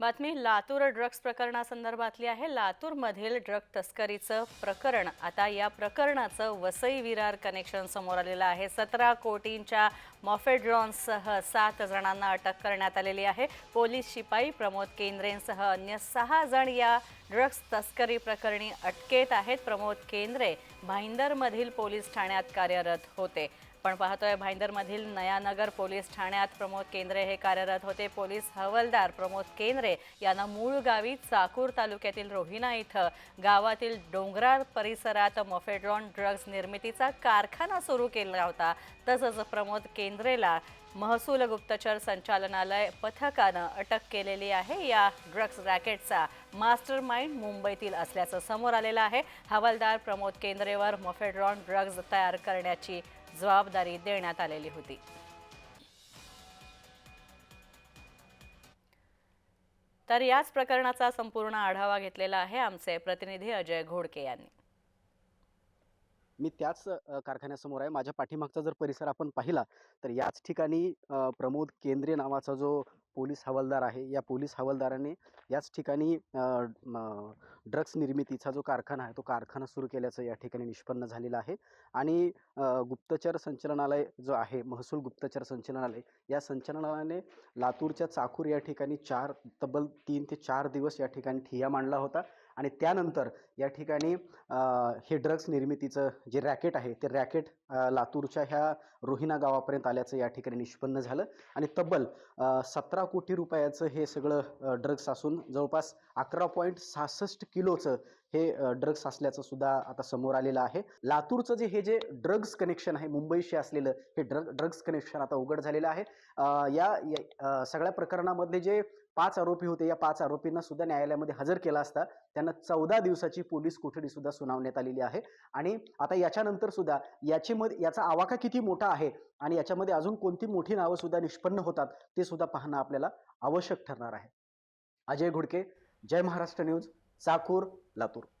बातमी लातूर ड्रग्ज प्रकरणासंदर्भातली आहे. लातूरमधील ड्रग तस्करीचं प्रकरण आता या प्रकरणाचं वसई विरार कनेक्शन समोर आलेलं आहे. सतरा कोटींच्या मॉफेड्रॉनसह सात जणांना अटक करण्यात आलेली आहे. पोलीस शिपाई प्रमोद केंद्रेंसह अन्य सहा जण या ड्रग्ज तस्करी प्रकरणी अटकेत आहेत. प्रमोद केंद्रे भाईंदरमधील पोलीस ठाण्यात कार्यरत होते. पण पाहतोय भाईंदरमधील नयानगर पोलीस ठाण्यात प्रमोद केंद्रे हे कार्यरत होते. पोलीस हवलदार प्रमोद केंद्रे यांना मूळ गावी चाकूर तालुक्यातील रोहिणा इथं गावातील डोंगराळ परिसरात मफेड्रॉन ड्रग्ज निर्मितीचा कारखाना सुरू केला होता. तसंच प्रमोद केंद्रेला महसूल गुप्तचर संचालनालय पथकानं अटक केलेली आहे. या ड्रग्ज रॅकेटचा मास्टर माइंड मुंबईतील असल्याचं समोर आलेलं आहे. हवालदार प्रमोद केंद्रेवर मोफेड्रॉन ड्रग्ज तयार करण्याची जबाबदारी देण्यात आलेली होती. तर याच प्रकरणाचा संपूर्ण आढावा घेतलेला आहे आमचे प्रतिनिधी अजय घोडके यांनी. मी त्याच कारखान्यासमोर आहे. माझ्या पाठीमागचा जर परिसर आपण पाहिला तर याच ठिकाणी प्रमोद केंद्रे नावाचा जो पोलीस हवालदार आहे. या पोलीस हवालदाराने याच ठिकाणी ड्रग्स निर्मितीचा जो कारखाना आहे तो कारखाना सुरू केल्याचं या ठिकाणी निष्पन्न झालेलं आहे. आणि गुप्तचर संचालनालय जो आहे महसूल गुप्तचर संचालनालय या संचालनालयाने लातूरच्या चाकूर या ठिकाणी चार तब्बल तीन ते चार दिवस या ठिकाणी ठिया मांडला होता. आणि त्यानंतर या ठिकाणी हे ड्रग्स निर्मितीचं जे रॅकेट आहे ते रॅकेट लातूरच्या ह्या रोहिणा गावापर्यंत आल्याचं या ठिकाणी निष्पन्न झालं. आणि तब्बल सतरा कोटी रुपयाचं हे सगळं ड्रग्स असून जवळपास अकरा पॉईंट सहासष्ट किलोचं हे ड्रग्स असल्याचं सुद्धा आता समोर आलेलं आहे. लातूरचं जे हे जे ड्रग्स कनेक्शन आहे मुंबईशी असलेलं हे ड्रग ड्रग्स कनेक्शन आता उघड झालेलं आहे. या सगळ्या प्रकरणामधले जे पाच आरोपी होते या पाच आरोपींना सुद्धा न्यायालयामध्ये हजर केला असता. त्यांना चौदा दिवसाची पोलीस कोठडी सुद्धा सुनावण्यात आलेली आहे. आणि आता याच्यानंतर सुद्धा याची मध्ये याचा आवाका किती मोठा आहे आणि याच्यामध्ये अजून कोणती मोठी नावं सुद्धा निष्पन्न होतात ते सुद्धा पाहणं आपल्याला आवश्यक ठरणार आहे. अजय घुडके जय महाराष्ट्र न्यूज. चाकूर लातूर.